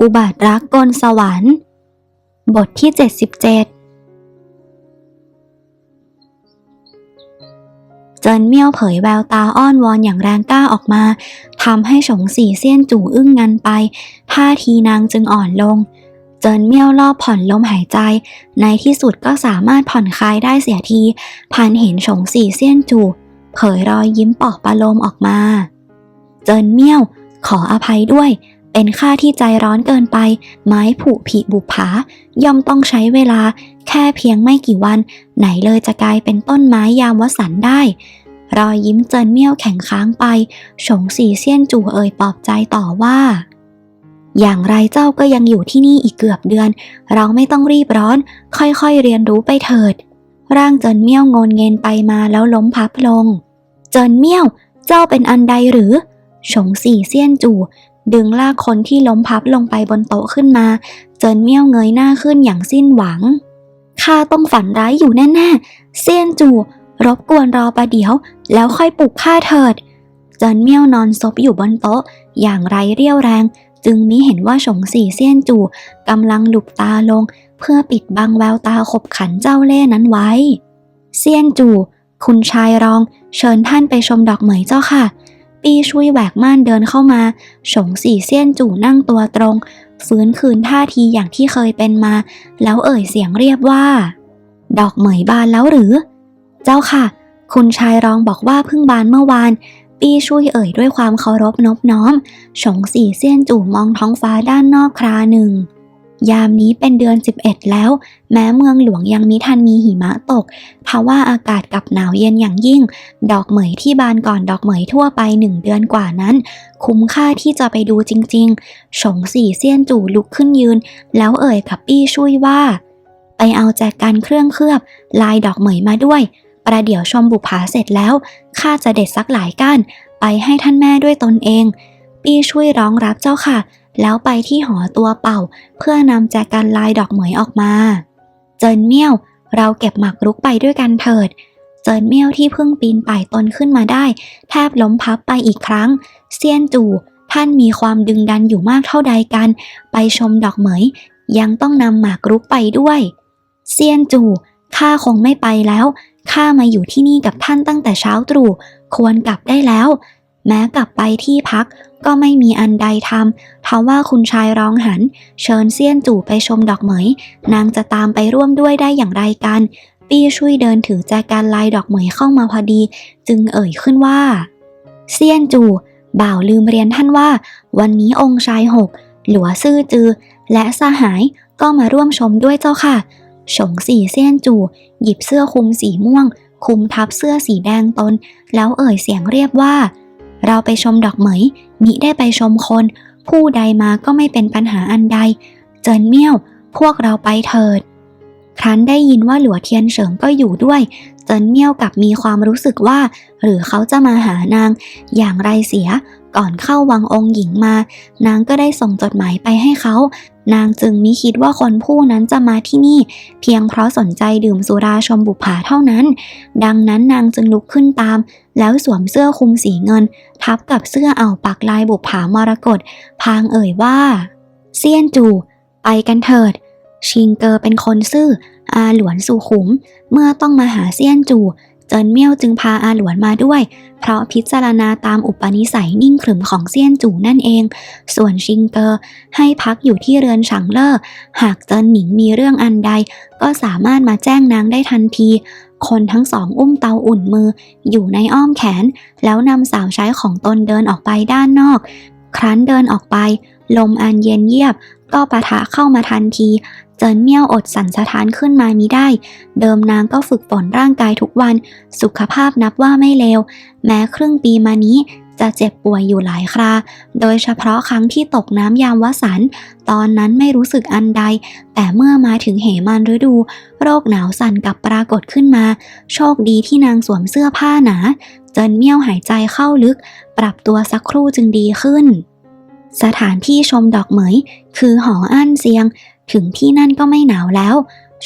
อุบัติรักกลสวรรค์ บทที่ 77 เจินเมี่ยวเผยแววตาอ้อนวอนอย่างแรงกล้าออกมาทำให้ฉงสี่เซียนจู่อึ้งงันไปท่าทีนางจึงอ่อนลง เจินเมี่ยวรอบผ่อนลมหายใจ ในที่สุดก็สามารถผ่อนคลายได้เสียทีพันเห็นฉงสี่เซียนจู่เผยรอยยิ้มปอบประโลมออกมา เจินเมี่ยวขออภัยด้วย เป็นข้าที่ใจร้อนเกินไป ไม้ผุผิบุผา ย่อมต้องใช้เวลา แค่เพียงไม่กี่วัน ไหนเลยจะกลายเป็นต้นไม้ยามวสันได้ รอยยิ้มเจินเมี่ยวแข็งค้างไปฉงสีเซียนจู่เอ่ยปลอบใจต่อว่า อย่างไรเจ้าก็ยังอยู่ที่นี่อีกเกือบเดือน เราไม่ต้องรีบร้อน ค่อยๆเรียนรู้ไปเถิด ร่างเจินเมี่ยวงนเงินไปมาแล้วล้มพับลง เจินเมี่ยว เจ้าเป็นอันใดหรือฉงสี่เซียนจู่ ดึงลากคนที่ล้มพับลงไปบนโต๊ะขึ้นมา เจินเมี่ยวเงยหน้าขึ้นอย่างสิ้นหวัง ข้าต้องฝันร้ายอยู่แน่ๆ เซียนจู่ รบกวนรอประเดี๋ยว แล้วค่อยปลุกข้าเถิด เจินเมี่ยวนอนซบอยู่บนโต๊ะ อย่างไรเรี่ยวแรง จึงมิเห็นว่าฉงสี่เซียนจู่กำลังหลุบตาลง เพื่อปิดบังแววตาขบขันเจ้าเล่นั้นไว้ เซียนจู่ คุณชายรอง เชิญท่านไปชมดอกเหมยเจ้าค่ะ ปีช่วยแหวกม่านเดินเข้ามาฉงสี่เซียนจู่นั่งตัวตรง ฟื้นคืนท่าทีอย่างที่เคยเป็นมา แล้วเอ่ยเสียงเรียบว่า ดอกเหมยบานแล้วหรือ เจ้าค่ะ คุณชายรองบอกว่าเพิ่งบานเมื่อวาน ปีช่วยเอ่ยด้วยความเคารพนบน้อมฉงสี่เซียนจู่มองท้องฟ้าด้านนอกคราหนึ่ง ยามนี้เป็นเดือน 11 แล้ว แม้เมืองหลวงยังมิทันมีหิมะตกทว่าอากาศกับหนาวเย็นอย่างยิ่ง ดอกเหมยที่บานก่อนดอกเหมยทั่วไปหนึ่งเดือนกว่านั้น คุ้มค่าที่จะไปดูจริงๆ ฉงสี่เซียนจู่ลุกขึ้นยืน แล้วเอ่ยกับปี้ช่วยว่า ไปเอาแจกันเครื่องเคลือบ ลายดอกเหมยมาด้วย ประเดี๋ยวชมบุภาเสร็จแล้วข้าจะเด็ดสักหลายก้านไปให้ท่านแม่ด้วยตนเอง ปี้ช่วยร้องรับเจ้าค่ะ แล้วไปที่หอตัวเป่า เพื่อนำแจกันลายดอกเหมยออกมา เจินเมี่ยว เราเก็บหมากรุกไปด้วยกันเถิด เจินเมี่ยวที่เพิ่งปีนป่ายตนขึ้นมาได้ แทบล้มพับไปอีกครั้ง เซียนจู่ท่านมีความดึงดันอยู่มากเท่าใดกัน ไปชมดอกเหมย ยังต้องนำหมากรุกไปด้วย เซียนจู่ข้าคงไม่ไปแล้วข้ามาอยู่ที่นี่กับท่านตั้งแต่เช้าตรู่ควรกลับได้แล้ว แม้กลับไปที่พัก ก็ไม่มีอันใดทำทว่าคุณชายร้องหัน เชิญเซียนจู่ไปชมดอกเหมย นางจะตามไปร่วมด้วยได้อย่างไรกัน ปี้ช่วยเดินถือแจกันลายดอกเหมยเข้ามาพอดี จึงเอ่ยขึ้นว่า เซียนจู่ บ่าวลืมเรียนท่านว่า วันนี้องค์ชายหก หลัวซื่อจือ และสหายก็มาร่วมชมด้วยเจ้าค่ะฉงสีเซียนจู่ หยิบเสื้อคลุมสีม่วง คลุมทับเสื้อสีแดงตน แล้วเอ่ยเสียงเรียบว่า เราไปชมดอกเหมยมิได้ไปชมคน ผู้ใดมาก็ไม่เป็นปัญหาอันใด เจินเมี่ยว พวกเราไปเถิด ครั้นได้ยินว่าหลัวเทียนเฉิงก็อยู่ด้วย เจินเมี่ยวกับมีความรู้สึกว่า หรือเขาจะมาหานาง อย่างไรเสีย ก่อนเข้าวังองค์หญิงมา นางก็ได้ส่งจดหมายไปให้เขา นางจึงมิคิดว่าคนผู้นั้นจะมาที่นี่ เพียงเพราะสนใจดื่มสุราชมบุปผาเท่านั้น ดังนั้นนางจึงลุกขึ้นตาม แล้วสวมเสื้อคลุมสีเงิน ทับกับเสื้อเอาวปักลายบุปผามรกตพางเอ่ยว่า เซียนจู่ไปกันเถิด ชิงเกอเป็นคนซื่ออาหลวนสุขุม เมื่อต้องมาหาเซียนจู่ เจินเมี่ยวจึงพาอาหลวนมาด้วย เพราะพิจารณาตามอุปนิสัยนิ่งขรึมของเซียนจู่นั่นเอง ส่วนชิงเกอให้พักอยู่ที่เรือนฉางเล่อ หากเจินหนิงมีเรื่องอันใด ก็สามารถมาแจ้งนางได้ทันที คนทั้งสองอุ้มเตาอุ่นมือ อยู่ในอ้อมแขน แล้วนำสาวใช้ของตนเดินออกไปด้านนอก ครั้นเดินออกไป ลมอันเย็นเยียบก็ปะทะเข้ามาทันที เจินเมี่ยวอดสั่นสะท้านขึ้นมามิได้ เดิมนางก็ฝึกฝนร่างกายทุกวัน สุขภาพนับว่าไม่เลว แม้ครึ่งปีมานี้จะเจ็บป่วยอยู่หลายครา โดยเฉพาะครั้งที่ตกน้ำยามวสัน ตอนนั้นไม่รู้สึกอันใด แต่เมื่อมาถึงเหมันฤดู โรคหนาวสั่นกับปรากฏขึ้นมา โชคดีที่นางสวมเสื้อผ้าหนา เจินเมี่ยวหายใจเข้าลึก ปรับตัวสักครู่จึงดีขึ้น สถานที่ชมดอกเหมย คือหออั้นเซียง ถึงที่นั่นก็ไม่หนาวแล้ว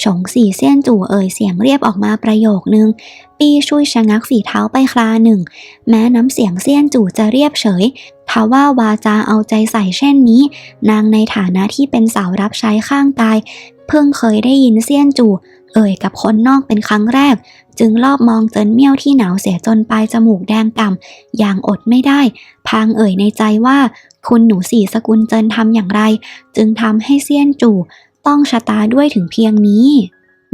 ฉงสี่เซียนจู่เอ่ยเสียงเรียบออกมาประโยคนึง ปีช่วยชะงักฝีเท้าไปคลาหนึ่ง แม้น้ำเสียงเซียนจู่จะเรียบเฉย ทว่าวาจาเอาใจใส่เช่นนี้ นางในฐานะที่เป็นสาวรับใช้ข้างกาย เพิ่งเคยได้ยินเซียนจู่ เอ่ยกับคนนอกเป็นครั้งแรก จึงรอบมองเจินเมี่ยวที่หนาวเสียจนปลายจมูกแดงก่ำอย่างอดไม่ได้ พางเอ่ยในใจว่า คุณหนูสี่สกุลเจินทำอย่างไร จึงทำให้เซียนจู่ ต้องชะตาด้วยถึงเพียงนี้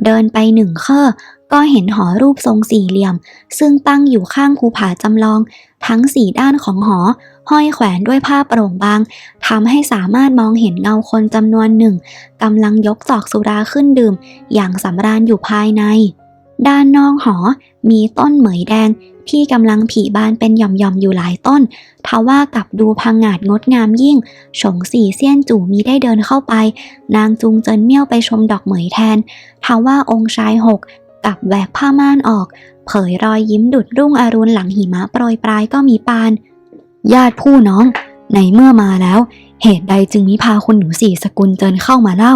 เดินไปหนึ่งเคอก็เห็นหอรูปทรงสี่เหลี่ยม ซึ่งตั้งอยู่ข้างภูผาจำลอง ทั้งสี่ด้านของหอ ห้อยแขวนด้วยผ้าโปร่งบางทำให้สามารถมองเห็นเงาคนจำนวนหนึ่งกำลังยกจอกสุราขึ้นดื่ม อย่างสำราญอยู่ภายใน ด้านนอกหอมีต้นเหมยแดงที่กำลังผีบานเป็นหย่อมๆอยู่หลายต้น ทว่ากับดูพังงาดงดงามยิ่ง ฉงสี่เซียนจู่มีได้เดินเข้าไป นางจูงเจินเมี่ยวไปชมดอกเหมยแทน ทว่าองค์ชายหกกับแหวกผ้าม่านออก เผยรอยยิ้มดุดรุ่งอรุณหลังหิมะโปรยปลายก็มีปาน ญาติผู้น้อง ในเมื่อมาแล้ว เหตุใดจึงมิพาคุณหนูสี่สกุลเจินเข้ามาเล่า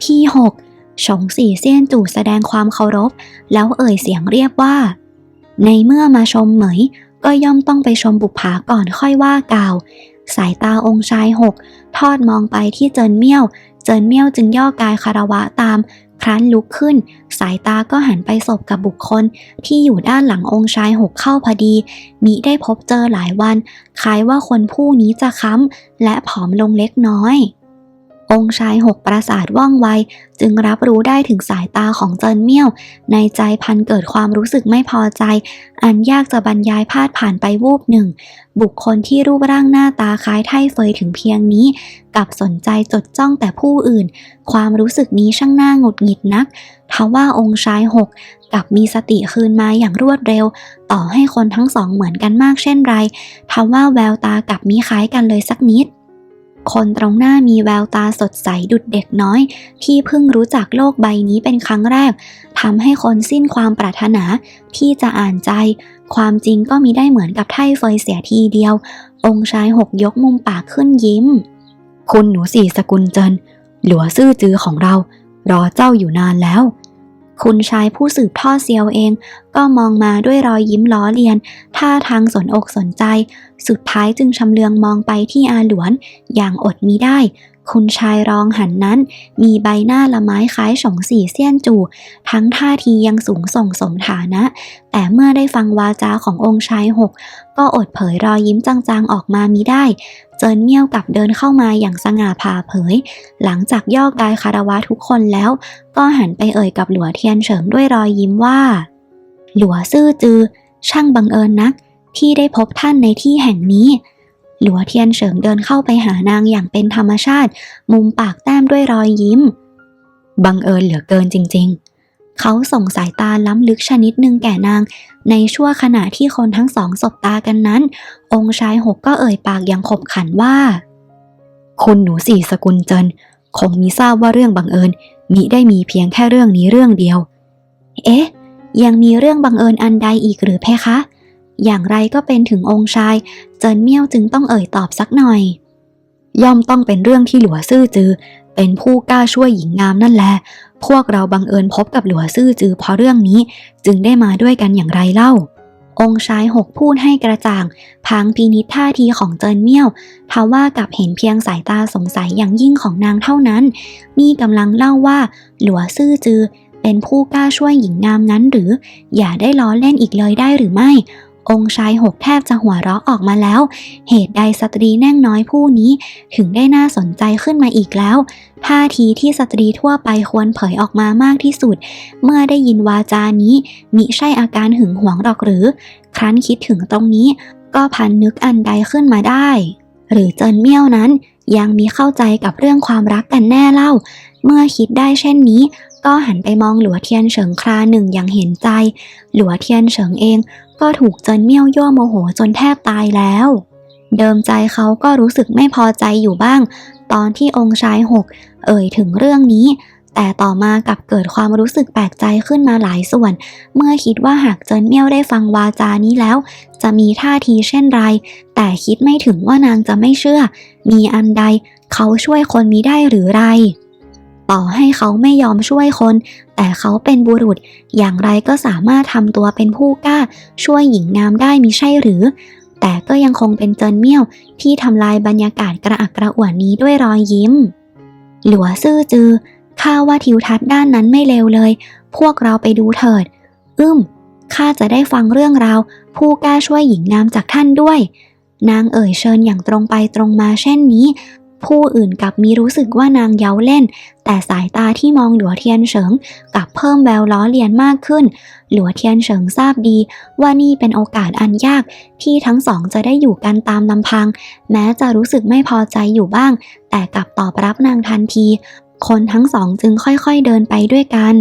พี่หกฉงสี่เซียนจู่แสดงความเคารพ แล้วเอ่ยเสียงเรียกว่า ในเมื่อมาชมเหมย ก็ย่อมต้องไปชมบุปผาก่อนค่อยว่ากล่าว สายตาองค์ชายหก ทอดมองไปที่เจินเมี่ยว เจินเมี่ยวจึงย่อกายคารวะตาม ครั้นลุกขึ้น สายตาก็หันไปสบกับบุคคล ที่อยู่ด้านหลังองค์ชายหกเข้าพอดี มิได้พบเจอหลายวัน คล้ายว่าคนผู้นี้จะค้ำและผอมลงเล็กน้อย องค์ชายหกประสาทว่องไว จึงรับรู้ได้ถึงสายตาของเจินเมี่ยว ในใจพันเกิดความรู้สึกไม่พอใจ อันยากจะบรรยายพาดผ่านไปวูบหนึ่ง บุคคลที่รูปร่างหน้าตาคล้ายไท่เฟยถึงเพียงนี้กลับสนใจจดจ้องแต่ผู้อื่น ความรู้สึกนี้ช่างน่าหงุดหงิดนักทว่าองค์ชายหกกลับมีสติคืนมาอย่างรวดเร็ว ต่อให้คนทั้งสองเหมือนกันมากเช่นไรทว่าแววตากับมิคล้ายกันเลยสักนิด คนตรงหน้ามีแววตาสดใสดุดเด็กน้อย ที่เพิ่งรู้จักโลกใบนี้เป็นครั้งแรกทำให้คนสิ้นความปรารถนาที่จะอ่านใจ ความจริงก็มีได้เหมือนกับไท่เฟยเสียทีเดียว องค์ชายหกยกมุมปากขึ้นยิ้ม คุณหนูสี่สกุลเจินหลัวซื่อจือของเรา รอเจ้าอยู่นานแล้ว คุณชายผู้สืบทอดเซียวเอง ก็มองมาด้วยรอยยิ้มล้อเลียน ท่าทางสนอกสนใจ สุดท้ายจึงชำเลืองมองไปที่อาหลวน อย่างอดมิได้ คุณชายรองหันนั้น มีใบหน้าละไม้คล้ายฉงสี่เซียนจู่ทั้งท่าทียังสูงส่งสมฐานะ แต่เมื่อได้ฟังวาจาขององค์ชายหก ก็อดเผยรอยยิ้มจางๆออกมามิได้ เจินเมี่ยวกลับเดินเข้ามาอย่างสง่าผ่าเผย หลังจากย่อกายคารวะทุกคนแล้ว ก็หันไปเอ่ยกับหลัวเทียนเฉิงด้วยรอยยิ้มว่า หลัวซื่อจือ ช่างบังเอิญนัก ที่ได้พบท่านในที่แห่งนี้ หลัวเทียนเฉิงเดินเข้าไปหานางอย่างเป็นธรรมชาติ มุมปากแต้มด้วยรอยยิ้ม บังเอิญเหลือเกินจริง ๆ เขาส่งสายตาล้ำลึกชนิดหนึ่งแก่นาง ในชั่วขณะที่คนทั้งสองสบตากันนั้น องค์ชายหกก็เอ่ยปากอย่างขบขันว่า คุณหนูสี่สกุลเจินคงมีทราบว่าเรื่องบังเอิญมิได้มีเพียงแค่เรื่องนี้เรื่องเดียว เอ๊ะ ยังมีเรื่องบังเอิญอันใดอีกหรือเพคะ อย่างไรก็เป็นถึงองค์ชาย เจินเมี่ยวจึงต้องเอ่ยตอบสักหน่อย ย่อมต้องเป็นเรื่องที่หลัวซื่อจือ เป็นผู้กล้าช่วยหญิงงามนั่นแหละ พวกเราบังเอิญพบกับหลัวซื่อจือเพราะเรื่องนี้จึงได้มาด้วยกันอย่างไรเล่า องค์ชายหกพูดให้กระจ่าง พางพินิจท่าทีของเจินเมี่ยวทว่ากับเห็นเพียงสายตาสงสัยอย่างยิ่งของนางเท่านั้น นี่กำลังเล่าว่าหลัวซื่อจือเป็นผู้กล้าช่วยหญิงงามนั้นหรือ อย่าได้ล้อเล่นอีกเลยได้หรือไม่ องค์ชายหกแทบจะหัวเราะออกมาแล้ว เหตุใดสตรีแน่งน้อยผู้นี้ ถึงได้น่าสนใจขึ้นมาอีกแล้วท่าทีที่สตรีทั่วไปควรเผยออกมามากที่สุด เมื่อได้ยินวาจานี้ มิใช่อาการหึงหวงหรอกหรือ ครั้นคิดถึงตรงนี้ ก็พันนึกอันใดขึ้นมาได้ หรือเจินเมี่ยวนั้น ยังมีเข้าใจกับเรื่องความรักกันแน่เล่า เมื่อคิดได้เช่นนี้ก็หันไปมองหลัวเทียนเฉิงคราหนึ่งอย่างเห็นใจ หลัวเทียนเฉิงเอง ก็ถูกเจินเมี่ยวยั่วโมโหจนแทบตายแล้ว เดิมใจเขาก็รู้สึกไม่พอใจอยู่บ้าง ตอนที่องค์ชายหกเอ่ยถึงเรื่องนี้ แต่ต่อมากับเกิดความรู้สึกแปลกใจขึ้นมาหลายส่วน เมื่อคิดว่าหากเจินเมี่ยวได้ฟังวาจานี้แล้ว จะมีท่าทีเช่นไร แต่คิดไม่ถึงว่านางจะไม่เชื่อ มีอันใด เขาช่วยคนมีได้หรือไร ต่อให้เขาไม่ยอมช่วยคน แต่เขาเป็นบุรุษ อย่างไรก็สามารถทำตัวเป็นผู้กล้า ช่วยหญิงงามได้มิใช่หรือ แต่ก็ยังคงเป็นเจินเมี่ยว ที่ทำลายบรรยากาศกระอักกระอ่วนนี้ด้วยรอยยิ้ม หลัวซื่อจือข้าว่าทิวทัศน์ด้านนั้นไม่เลวเลย พวกเราไปดูเถิด อึ้มข้าจะได้ฟังเรื่องราว ผู้กล้าช่วยหญิงงามจากท่านด้วย นางเอ่ยเชิญอย่างตรงไปตรงมาเช่นนี้ ผู้อื่นกลับมีรู้สึกว่านางเย้าเล่น แต่สายตาที่มองหลัวเทียนเฉิงกลับเพิ่มแววล้อเลียนมากขึ้น หลัวเทียนเฉิงทราบดี ว่านี่เป็นโอกาสอันยาก ที่ทั้งสองจะได้อยู่กันตามลำพัง แม้จะรู้สึกไม่พอใจอยู่บ้าง แต่กลับตอบรับนางทันที คนทั้งสองจึงค่อยๆเดินไปด้วยกัน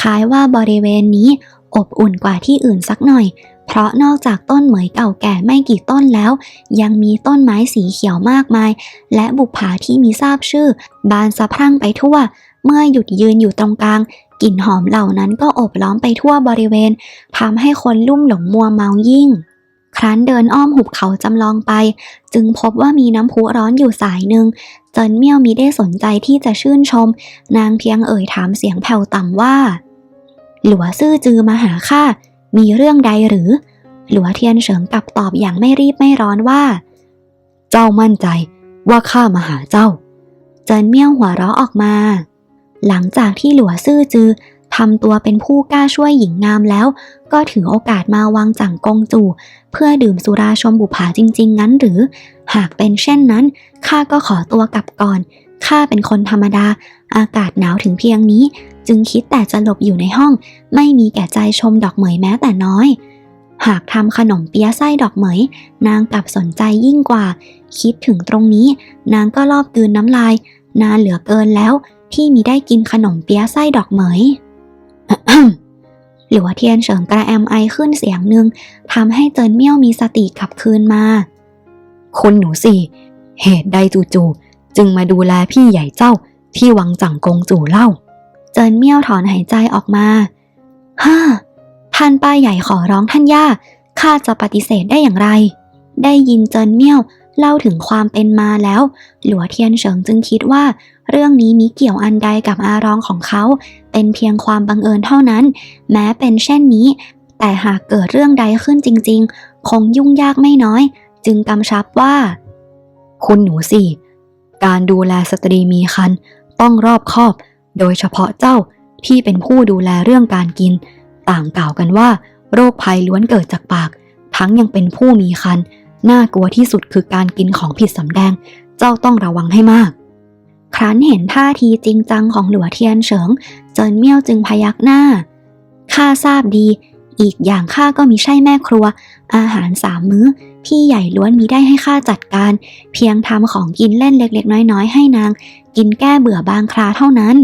คล้ายว่าบริเวณนี้อบอุ่นกว่าที่อื่นสักหน่อย เพราะนอกจากต้นเหมยเก่าแก่ไม่กี่ต้นแล้ว ยังมีต้นไม้สีเขียวมากมาย และบุปผาที่มีทราบชื่อ บานสะพรั่งไปทั่ว เมื่อหยุดยืนอยู่ตรงกลางกลิ่นหอมเหล่านั้นก็อบล้อมไปทั่วบริเวณทำให้คนลุ่มหลงมัวเมายิ่ง ครั้นเดินอ้อมหุบเขาจำลองไป จึงพบว่ามีน้ำพุร้อนอยู่สายหนึ่งเจินเมี่ยวมิได้สนใจที่จะชื่นชม นางเพียงเอ่ยถามเสียงแผ่วต่ำว่า หลัวซื่อจือมาหาข้า มีเรื่องใดหรือ หลัวเทียนเฉิงกลับตอบอย่างไม่รีบไม่ร้อนว่า เจ้ามั่นใจว่าข้ามาหาเจ้า เจินเมี่ยวหัวเราะออกมา หลังจากที่หลัวซื่อจือทำตัวเป็นผู้กล้าช่วยหญิงงามแล้ว ก็ถือโอกาสมาวางจังกงจู่เพื่อดื่มสุราชมบุผาจริง ๆ งั้นหรือ หากเป็นเช่นนั้นข้าก็ขอตัวกลับก่อน ข้าเป็นคนธรรมดา อากาศหนาวถึงเพียงนี้ จึงคิดแต่จะหลบอยู่ในห้อง ไม่มีแก่ใจชมดอกเหมยแม้แต่น้อย หากทำขนมเปี๊ยะไส้ดอกเหมย นางกลับสนใจยิ่งกว่า คิดถึงตรงนี้ นางก็รอบกืนน้ำลาย นานเหลือเกินแล้วที่มีได้กินขนมเปี๊ยะไส้ดอกเหมยหลัวเทียนเฉิงกระแอมไอขึ้นเสียงหนึ่งทำให้เจินเมี่ยวมีสติกลับคืนมา คุณหนูสิเหตุใดจู่ จึงมาดูแลพี่ใหญ่เจ้าที่วังจังกงจู่เล่า เจินเมี่ยวถอนหายใจออกมาฮ่าท่านป้าใหญ่ขอร้องท่านย่าข้าจะปฏิเสธได้อย่างไร ได้ยินเจินเมี่ยวเล่าถึงความเป็นมาแล้ว หลัวเทียนเฉิงจึงคิดว่า เรื่องนี้มีเกี่ยวอันใดกับอารองของเขา เป็นเพียงความบังเอิญเท่านั้น แม้เป็นเช่นนี้ แต่หากเกิดเรื่องใดขึ้นจริง ๆ คงยุ่งยากไม่น้อย จึงกำชับว่า คุณหนูสิ การดูแลสตรีมีครรภ์ต้องรอบคอบ โดยเฉพาะเจ้าที่เป็นผู้ดูแลเรื่องการกิน ต่างกล่าวกันว่า โรคภัยล้วนเกิดจากปาก ทั้งยังเป็นผู้มีครรภ์น่ากลัวที่สุดคือการกินของผิดสำแดง เจ้าต้องระวังให้มาก ครั้นเห็นท่าทีจริงจังของหลัวเทียนเฉิง เจินเมี่ยวจึงพยักหน้าข้าทราบดี อีกอย่างข้าก็มีใช่แม่ครัว อาหารสามมื้อ พี่ใหญ่ล้วนมีได้ให้ข้าจัดการ เพียงทำของกินเล่นเล็กๆ น้อยๆ ให้นาง กินแก้เบื่อบางคราเท่านั้น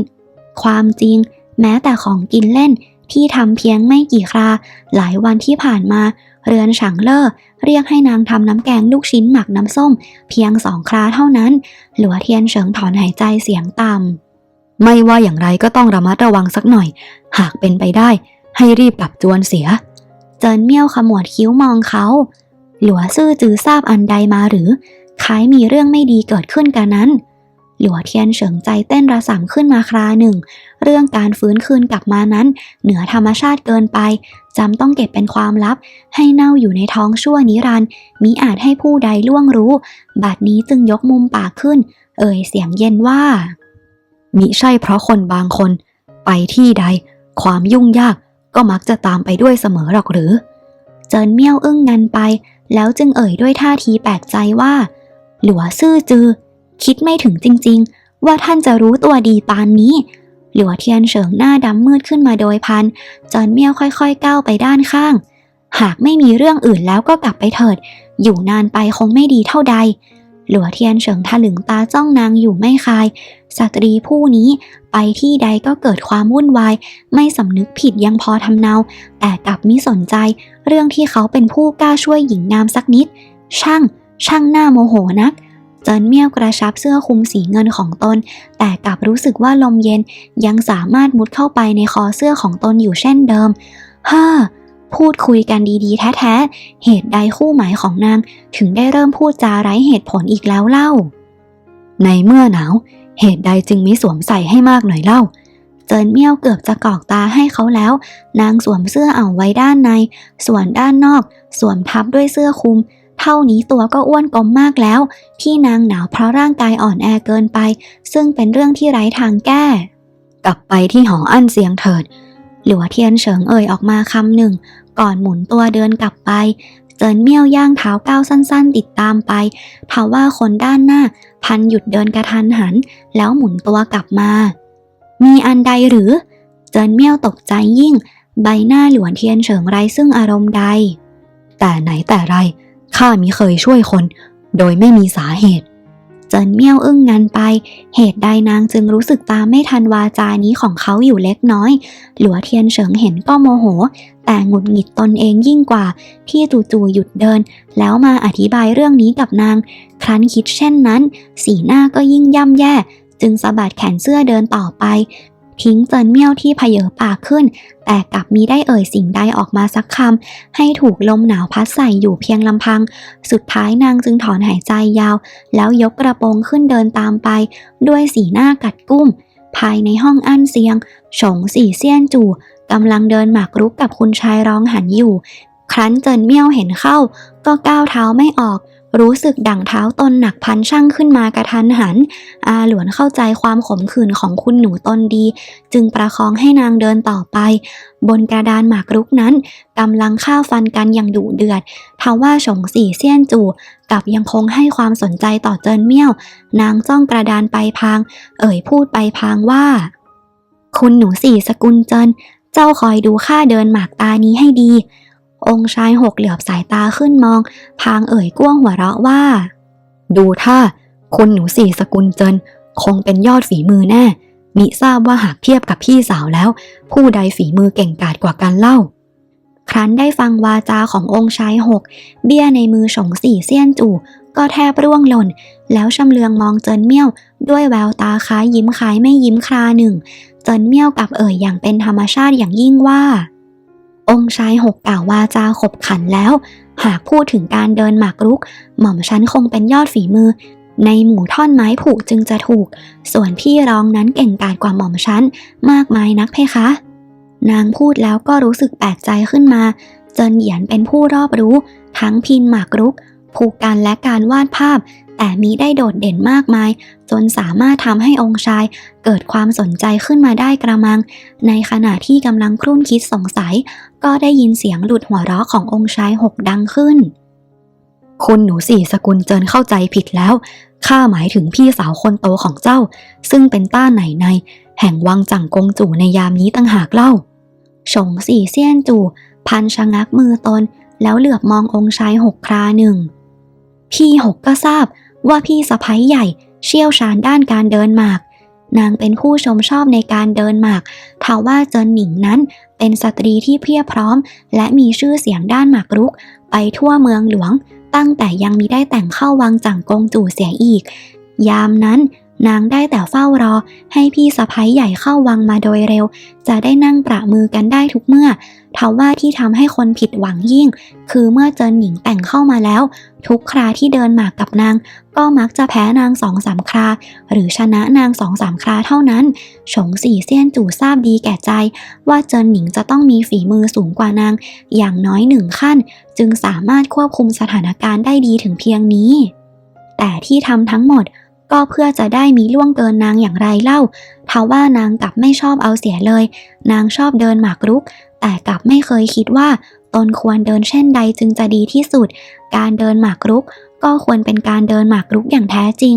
ความจริง แม้แต่ของกินเล่น ที่ทำเพียงไม่กี่ครา หลายวันที่ผ่านมา เรือนฉางเล่อเรียกให้นางทำน้ำแกงลูกชิ้นหมักน้ำส้ม เพียงสองคราเท่านั้น หลัวเทียนเฉิงถอนหายใจเสียงต่ำไม่ว่าอย่างไรก็ต้องระมัดระวังสักหน่อย หากเป็นไปได้ ให้รีบกลับจวนเสีย เจินเมี่ยวขมวดคิ้วมองเขา หลัวซื่อจือทราบอันใดมาหรือ คล้ายมีเรื่องไม่ดีเกิดขึ้นกันนั้น หลัวเทียนเฉิงใจเต้นระสำขึ้นมาคราหนึ่ง เรื่องการฟื้นคืนกลับมานั้น เหนือธรรมชาติเกินไปจำต้องเก็บเป็นความลับ ให้เน่าอยู่ในท้องชั่วนิรันด์มิอาจให้ผู้ใดล่วงรู้ บัดนี้จึงยกมุมปากขึ้น เอ่ยเสียงเย็นว่ามิใช่เพราะคนบางคน ไปที่ใด ความยุ่งยาก ก็มักจะตามไปด้วยเสมอหรอกหรือ เจินเมี่ยวอึ้งงันไป แล้วจึงเอ่ยด้วยท่าทีแปลกใจว่า หลัวซื่อจือ คิดไม่ถึงจริง ๆ ว่าท่านจะรู้ตัวดีปานนี้ หลัวเทียนเฉิงหน้าดำมืดขึ้นมาโดยพัน เจอนเมี่ยวค่อยๆก้าวไปด้านข้าง หากไม่มีเรื่องอื่นแล้วก็กลับไปเถิด อยู่นานไปคงไม่ดีเท่าใด หลัวเทียนเฉิงทะลึงตาจ้องนางอยู่ไม่คาย สตรีผู้นี้ไปที่ใดก็เกิดความวุ่นวาย ไม่สำนึกผิดยังพอทำเนา แต่กลับมิสนใจ เรื่องที่เขาเป็นผู้กล้าช่วยหญิงงามสักนิด ช่าง ช่างหน้าโมโหนักเจินเมี่ยวกระชับเสื้อคลุมสีเงินของตน แต่กลับรู้สึกว่าลมเย็นยังสามารถมุดเข้าไปในคอเสื้อของตนอยู่เช่นเดิม เฮ่า พูดคุยกันดีๆ แท้ๆ เหตุใดคู่หมายของนางถึงได้เริ่มพูดจาไร้เหตุผลอีกแล้วเล่า ในเมื่อหนาว เหตุใดจึงมิสวมใส่ให้มากหน่อยเล่า เจินเมี่ยวเกือบจะกรอกตาให้เขาแล้ว นางสวมเสื้อเอาไว้ด้านใน ส่วนด้านนอก สวมทับด้วยเสื้อคลุม เท่านี้ตัวก็อ้วนกลมมากแล้ว ที่นางหนาวเพราะร่างกายอ่อนแอเกินไป ซึ่งเป็นเรื่องที่ไร้ทางแก้ กลับไปที่หออั้นเสียงเถิด หลัวเทียนเฉิงเอ่ยออกมาคำหนึ่ง ก่อนหมุนตัวเดินกลับไป เจินเมี่ยวย่างเท้าก้าวสั้นๆ ติดตามไปทว่าคนด้านหน้า พันหยุดเดินกระทันหัน แล้วหมุนตัวกลับมา มีอันใดหรือ เจินเมี่ยวตกใจยิ่ง ใบหน้าหลวนเทียนเฉิงไรซึ่งอารมณ์ใด แต่ไหนแต่ไรข้ามิเคยช่วยคน โดยไม่มีสาเหตุ เจินเมี่ยวอึ้งงันไป เหตุใดนางจึงรู้สึกตามไม่ทันวาจานี้ของเขาอยู่เล็กน้อย หลัวเทียนเฉิงเห็นก็โมโห แต่หงุดหงิดตนเองยิ่งกว่า ที่จู่ๆหยุดเดิน แล้วมาอธิบายเรื่องนี้กับนาง ครั้นคิดเช่นนั้น สีหน้าก็ยิ่งย่ำแย่ จึงสะบัดแขนเสื้อเดินต่อไป ทิ้งเจินเมี่ยวที่เพเยอปากขึ้น แต่กลับมีได้เอ่ยสิ่งใดออกมาสักคำให้ถูกลมหนาวพัดใส่อยู่เพียงลำพัง สุดท้ายนางจึงถอนหายใจยาว แล้วยกกระโปรงขึ้นเดินตามไป ด้วยสีหน้ากัดกุ้ม ภายในห้องอั้นเซียงฉงสีเซียนจู่กำลังเดินหมากรุกกับคุณชายร้องหันอยู่ ครั้นเจินเมี่ยวเห็นเข้า ก็ก้าวเท้าไม่ออก รู้สึกดั่งเท้าตนหนักพันช่างขึ้นมากระทันหัน อาหลวนเข้าใจความขมขื่นของคุณหนูตนดี จึงประคองให้นางเดินต่อไป บนกระดานหมากรุกนั้นกำลังฆ่าวฟันกันอย่างดุเดือดทว่าฉงสี่เซียนจู่กับยังคงให้ความสนใจต่อเจินเมี่ยว นางจ้องกระดานไปพาง เอ่ยพูดไปพางว่า คุณหนูสี่สกุลเจินเจ้าคอยดูข้าเดินหมากตานี้ให้ดี องค์ชายหกเหลือบสายตาขึ้นมอง พางเอ่ยก้วงหัวเราะว่า ดูท่าคุณหนูสี่สกุลเจิน คงเป็นยอดฝีมือแน่ มิทราบว่าหากเทียบกับพี่สาวแล้ว ผู้ใดฝีมือเก่งกาจกว่ากันเล่า ครั้นได้ฟังวาจาขององค์ชายหก เบี้ยในมือฉงสี่เซียนจู่ก็แทบร่วงหล่น แล้วชำเลืองมองเจินเมี่ยว ด้วยแววตาคล้ายยิ้มคล้ายไม่ยิ้มคราหนึ่ง เจินเมี่ยวกับเอ่ยอย่างเป็นธรรมชาติอย่างยิ่งว่า องค์ชายหกกล่าวว่าจาขบขันแล้ว หากพูดถึงการเดินหมากรุก หม่อมฉันคงเป็นยอดฝีมือ ในหมู่ท่อนไม้ผูกจึงจะถูก ส่วนพี่รองนั้นเก่งกาจกว่าหม่อมฉันมากมายนักเพคะ นางพูดแล้วก็รู้สึกแปลกใจขึ้นมา เจินเหยียนเป็นผู้รอบรู้ ทั้งพินหมากรุก ผูกกันและการวาดภาพ แต่มีได้โดดเด่นมากมาย จนสามารถทำให้องค์ชาย เกิดความสนใจขึ้นมาได้กระมัง ในขณะที่กำลังครุ่นคิดสงสัย ก็ได้ยินเสียงหลุดหัวเราะขององค์ชายหกดังขึ้น คุณหนูสี่สกุลเจินเข้าใจผิดแล้วข้าหมายถึงพี่สาวคนโตของเจ้า ซึ่งเป็นต้าไหนใน แห่งวังจังกงจู่ในยามนี้ตั้งหากเล่าฉงสี่เซียนจู่ พันชะงักมือตน แล้วเหลือบมององค์ชายหกคราหนึ่ง พี่หกก็ทราบ ว่าพี่สะพ้ยใหญ่เชี่ยวชาญด้านการเดินหมาก นางเป็นผู้ชมชอบในการเดินหมากทว่าเจินหนิงนั้นเป็นสตรีที่เพียบพร้อม และมีชื่อเสียงด้านหมากรุก ไปทั่วเมืองหลวง ตั้งแต่ยังมีได้แต่งเข้าวังจังกงจู่เสียอีก ยามนั้น นางได้แต่เฝ้ารอ ให้พี่สะพ้ยใหญ่เข้าวังมาโดยเร็ว จะได้นั่งประมือกันได้ทุกเมื่อทว่าที่ทำให้คนผิดหวังยิ่ง คือเมื่อเจินหญิงแต่งเข้ามาแล้ว ทุกคราที่เดินหมากกับนาง ก็มักจะแพ้นางสองสามครา หรือชนะนางสองสามคราเท่านั้นฉงสี่เซียนจู่ทราบดีแก่ใจ ว่าเจินหนิงจะต้องมีฝีมือสูงกว่านาง อย่างน้อยหนึ่งขั้น จึงสามารถควบคุมสถานการณ์ได้ดีถึงเพียงนี้ แต่ที่ทำทั้งหมด ก็เพื่อจะได้มีล่วงเกินนางอย่างไรเล่าทว่านางกลับไม่ชอบเอาเสียเลย นางชอบเดินหมากรุก แต่กลับไม่เคยคิดว่า ตนควรเดินเช่นใดจึงจะดีที่สุด การเดินหมากรุก ก็ควรเป็นการเดินหมากรุกอย่างแท้จริง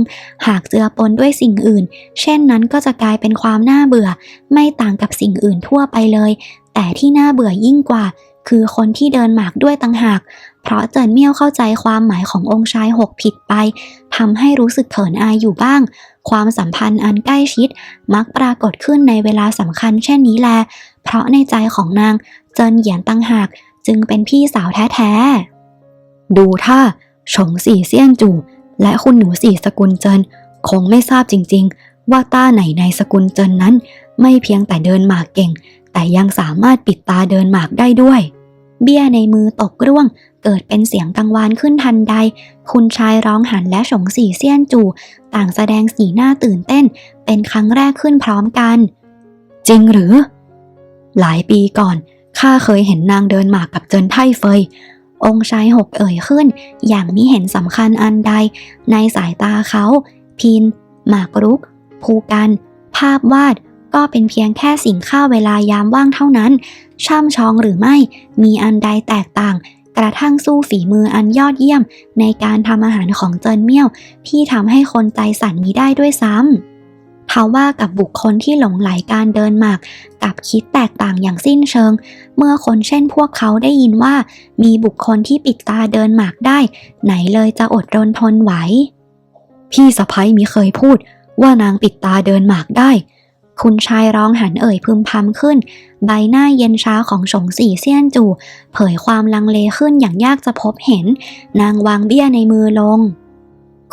หากเจือปนด้วยสิ่งอื่น เช่นนั้นก็จะกลายเป็นความน่าเบื่อ ไม่ต่างกับสิ่งอื่นทั่วไปเลย แต่ที่น่าเบื่อยิ่งกว่า คือคนที่เดินหมากด้วยต่างหาก เพราะเจินเมี่ยวเข้าใจความหมายขององค์ชายหกผิดไปทำให้รู้สึกเขินอายอยู่บ้าง ความสัมพันธ์อันใกล้ชิด มักปรากฏขึ้นในเวลาสำคัญเช่นนี้แล เพราะในใจของนางเจินเหยียนตั้งหาก จึงเป็นพี่สาวแท้ๆ ดูท่าฉงสี่เซียนจู่และคุณหนูสี่สกุลเจิน คงไม่ทราบจริง ๆ ว่าต้าไหนในสกุลเจินนั้น ไม่เพียงแต่เดินหมากเก่ง แต่ยังสามารถปิดตาเดินหมากได้ด้วย เบี้ยในมือตกร่วง เกิดเป็นเสียงกังวานขึ้นทันใด คุณชายร้องหันและฉงสี่เซียนจู่ ต่างแสดงสีหน้าตื่นเต้น เป็นครั้งแรกขึ้นพร้อมกัน จริงหรือ หลายปีก่อนข้าเคยเห็นนางเดินหมากกับเจินไทเฟย องค์ชายหกเอ่ยขึ้น อย่างมิเห็นสำคัญอันใด ในสายตาเขา พิน หมากรุก ภูกัน ภาพวาด ก็เป็นเพียงแค่สิ่งค่าเวลายามว่างเท่านั้น ช่ำชองหรือไม่ มีอันใดแตกต่าง กระทั่งสู้ฝีมืออันยอดเยี่ยม ในการทำอาหารของเจินเมี่ยว ที่ทำให้คนใจสั่นมีได้ด้วยซ้ำเทว่ากับบุคคลที่หลงไหลการเดินหมาก กับคิดแตกต่างอย่างสิ้นเชิง เมื่อคนเช่นพวกเขาได้ยินว่า มีบุคคลที่ปิดตาเดินหมากได้ ไหนเลยจะอดรนทนไหว พี่สะพ้ยมีเคยพูดว่านางปิดตาเดินหมากได้ คุณชายร้องหันเอ่ยพึมพำขึ้น ใบหน้าเย็นช้าของฉงสี่เซียนจู่เผยความลังเลขึ้นอย่างยากจะพบเห็น นางวางเบี้ยในมือลง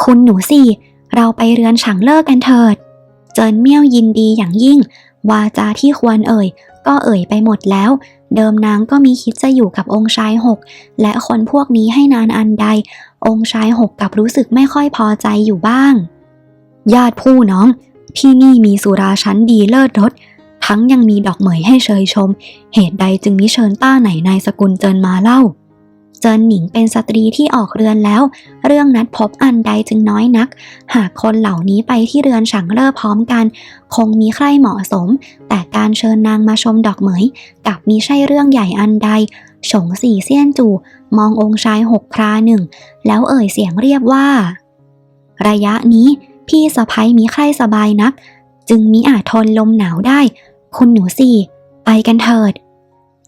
คุณหนูสี่ เราไปเรือนฉังเลิกกันเถิด เจินเมี่ยวยินดีอย่างยิ่ง วาจาที่ควรเอ่ย ก็เอ่ยไปหมดแล้ว เดิมนางก็มีคิดจะอยู่กับองค์ชายหก และคนพวกนี้ให้นานอันใด องค์ชายหกกับรู้สึกไม่ค่อยพอใจอยู่บ้าง ญาติผู้น้อง ที่นี่มีสุราชั้นดีเลิศรส ทั้งยังมีดอกเหมยให้เชยชม เหตุใดจึงมิเชิญต้าไหนนายสกุลเจินมาเล่า เจินหนิงเป็นสตรีที่ออกเรือนแล้ว เรื่องนัดพบอันใดจึงน้อยนัก หากคนเหล่านี้ไปที่เรือนฉังเล่อพร้อมกัน คงมีใครเหมาะสม แต่การเชิญนางมาชมดอกเหมยกับมีใช่เรื่องใหญ่อันใดฉงสี่เซียนจู่มององค์ชายหกคราหนึ่ง แล้วเอ่ยเสียงเรียบว่า ระยะนี้ พี่สะพ้ยมีใครสบายนัก จึงมิอาจทนลมหนาวได้ คุณหนูสี่ ไปกันเถิด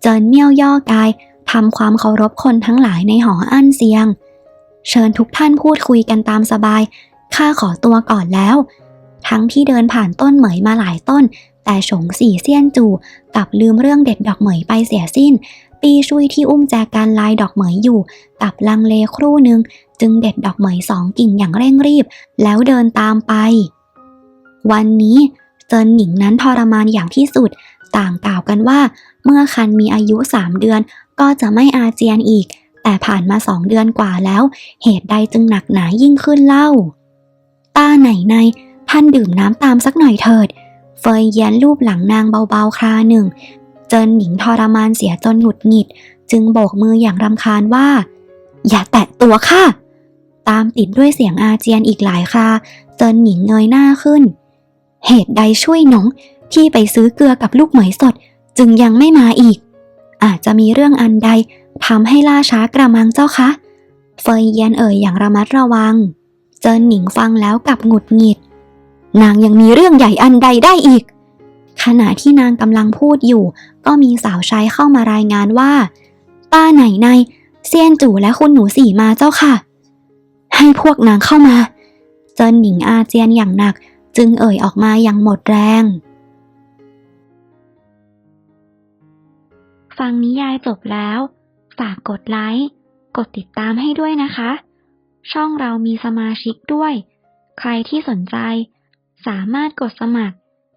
เจินเมี่ยวย่อกายทำความเคารพคนทั้งหลายในหออั้นเซียง เชิญทุกท่านพูดคุยกันตามสบาย ข้าขอตัวก่อนแล้ว ทั้งที่เดินผ่านต้นเหมยมาหลายต้น แต่ฉงสี่เซียนจู่กลับลืมเรื่องเด็ดดอกเหมยไปเสียสิ้น ปีชุยที่อุ้มแจกันลายดอกเหมยอยู่ กับลังเลครู่หนึ่งจึงเด็ดดอกเหมยสองกิ่งอย่างเร่งรีบ แล้วเดินตามไป วันนี้เจินหนิงนั้นทรมานอย่างที่สุด ต่างกล่าวกันว่า เมื่อคันมีอายุสามเดือน ก็จะไม่อาเจียนอีก แต่ผ่านมาสองเดือนกว่าแล้ว เหตุใดจึงหนักหนายิ่งขึ้นเล่า ตาไหนในท่านดื่มน้ำตามสักหน่อยเถิด เฟยเยียนรูปหลังนางเบาๆคราหนึ่ง เจินหนิงทรมานเสียจนหงุดหงิด จึงโบกมืออย่างรำคาญว่า อย่าแตะตัวข้าตามติดด้วยเสียงอาเจียนอีกหลายครา เจินหนิงเงยหน้าขึ้น เหตุใดช่วยหนงที่ไปซื้อเกลือกับลูกเหมยสด จึงยังไม่มาอีก อาจจะมีเรื่องอันใดทำให้ล่าช้ากระมังเจ้าคะ เฟยเยียนเอ่ยอย่างระมัดระวัง เจินหนิงฟังแล้วกับหงุดหงิด นางยังมีเรื่องใหญ่อันใดได้อีก ขณะที่นางกำลังพูดอยู่ ก็มีสาวใช้เข้ามารายงานว่า ป้าไหนในเซียนจู่และคุณหนูสี่มาเจ้าค่ะ ให้พวกนางเข้ามา เจินหนิงอาเจียนอย่างหนัก จึงเอ่ยออกมาอย่างหมดแรง ฟังนิยายจบแล้ว ฝากกดไลค์ กดติดตามให้ด้วยนะคะ ช่องเรามีสมาชิกด้วย ใครที่สนใจ สามารถกดสมัคร